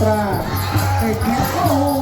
pra equipe do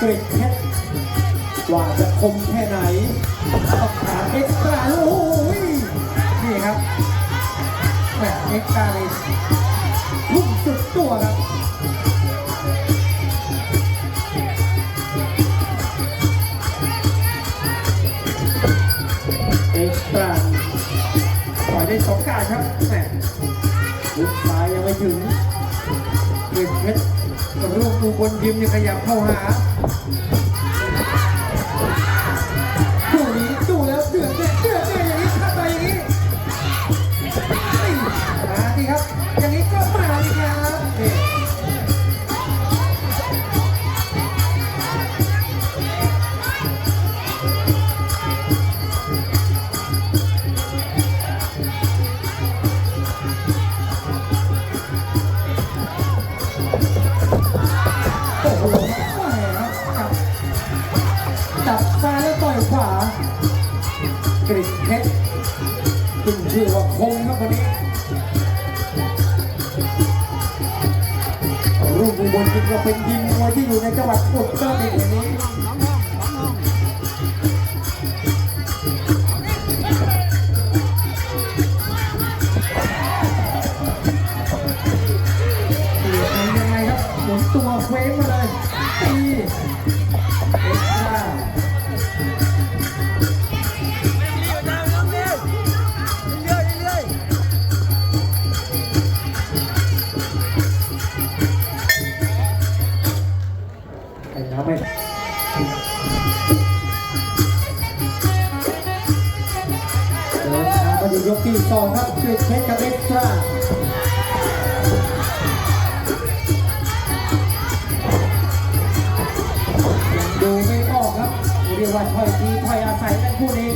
ว่าจะคมแค่ไหนต้องการเอ็กซ์ตร้าโอ้โหนี่ครับแหมเอ็กซ์ตร้าเลยทุ่มสุดตัวครับเอ็กซ์ตร้าปล่อยได้สองการครับแหมลุกซ้ายยังไม่ถึงเด็กเพชรรูปดูบนยิมยังขยับเข้าหาายแล้วต่อยขวากริดเพชรขึ้นชื่อว่าคมครับวันนี้รูปอุบลจริงก็เป็นยิมมวยที่อยู่ในจังหวัดอุตรดิตถ์แห่งนี้ องครับปิดเพชรกับเอ็กซ์ตร้ายังดูไม่ออกครับเรียกว่าถอยทีถอยอาศัยกันคู่นี้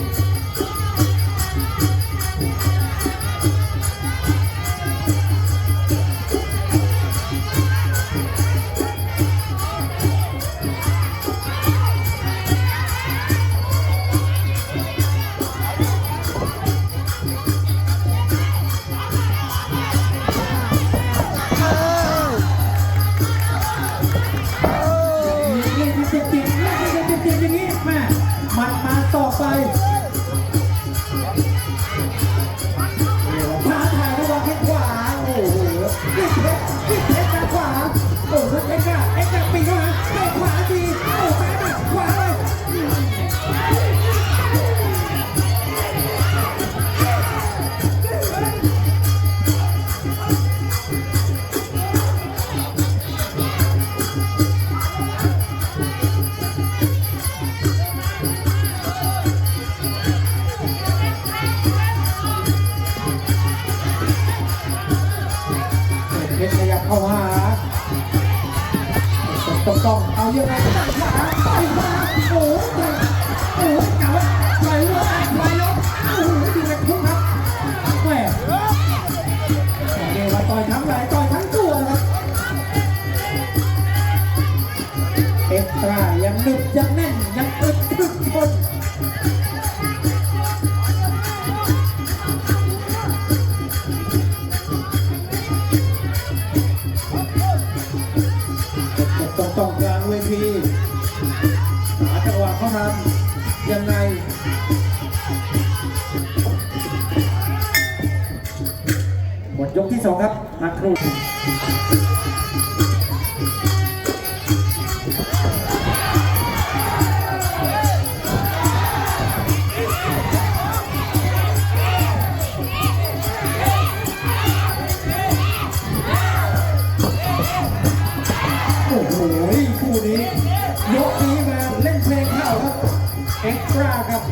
ยังไงต่อยขวาต่อยขวาโอ้โหโอ้โหเก๋าไหลลงไหลลงโอ้โหดูเป็นพุ่งครับแหม่เรียกว่าต่อยทั้งไหลต่อยทั้งตัวนะครับเอ็กตรายังหนึบยังแน่นยังอึดถึกทนต้องต้องกาง ที่สองครับนักครูโอ้โหคู่นี้ ยกนี้มาเล่นเพลงเข้าครับ เอ็กซ์ตร้าครับ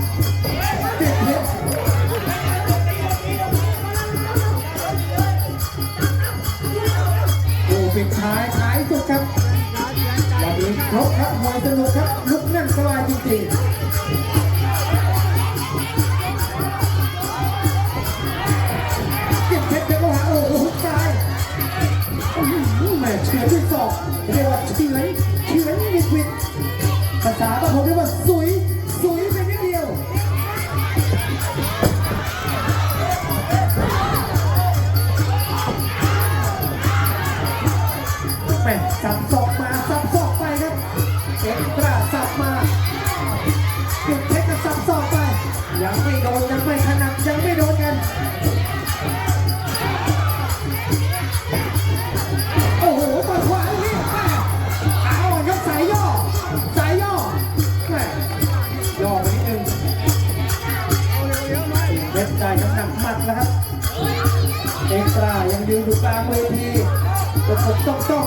ปิดท้ายท้ายสุดครับวันนี้ครบครับมวยสนุกครับลุกนั่งสบายจริงๆเก็บเพชรเดี๋ยวก็หาโอ้โหหุกซ้ายอื้อหือแม่เฉือด้วยศอกเรียกว่าเฉือนเฉือน นยังไม่ถนัดยังไม่โดนกัน โอ้โหต่อยขวาอีกแม่เอาอะสายย่อ สายย่อแหม่ย่อไปนิดนึงเล็บใจน้ำหนักหมัดนะครับ เอ็กซ์ตรายังยืนอยู่กลางเวทีตกตกต้อง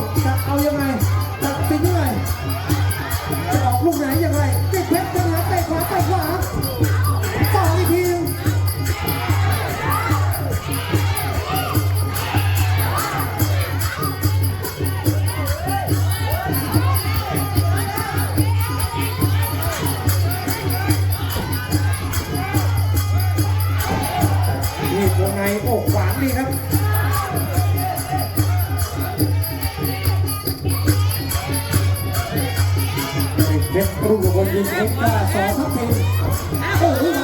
ดีครับเด็กรุ่งกบยิงเอ็กซ์ตาสองทัพทีโอ้โห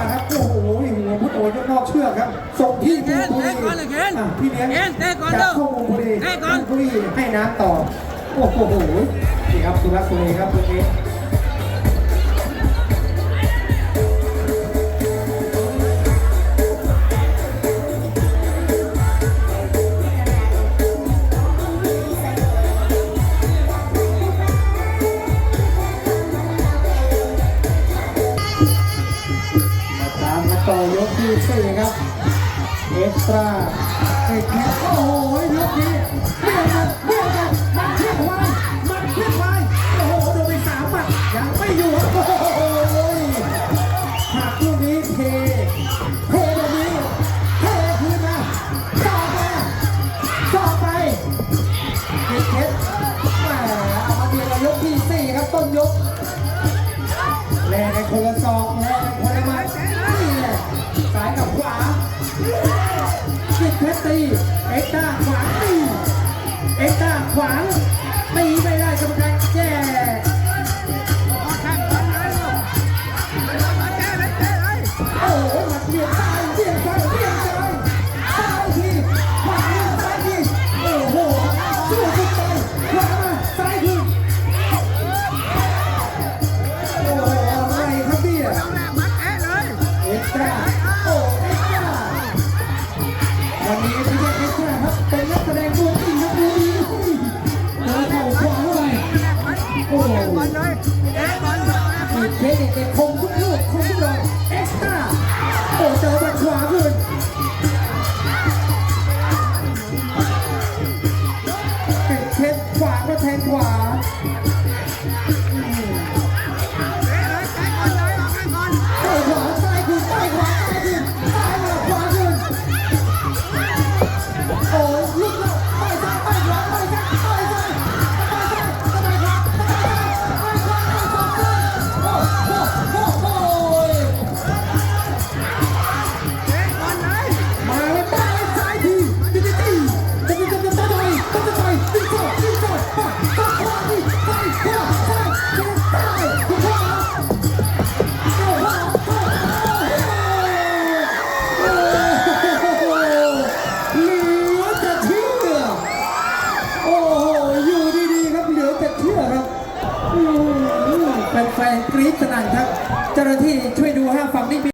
าครับโอ้โหหัวพุทโอนนอกเชือกครับส่งที่ปูปุรีพี่เลี้ยงจับโค้าวงปุรีปุรีให้น้ำต่อโอ้โหสิครับสุรักสุรีครับตรงนี้ เอ็กซ์ตร้าไอ้แท็โอ้ยีเอ็กต้าขวางตีเอ็กต้าขวางตีไม่ได้กรรมการ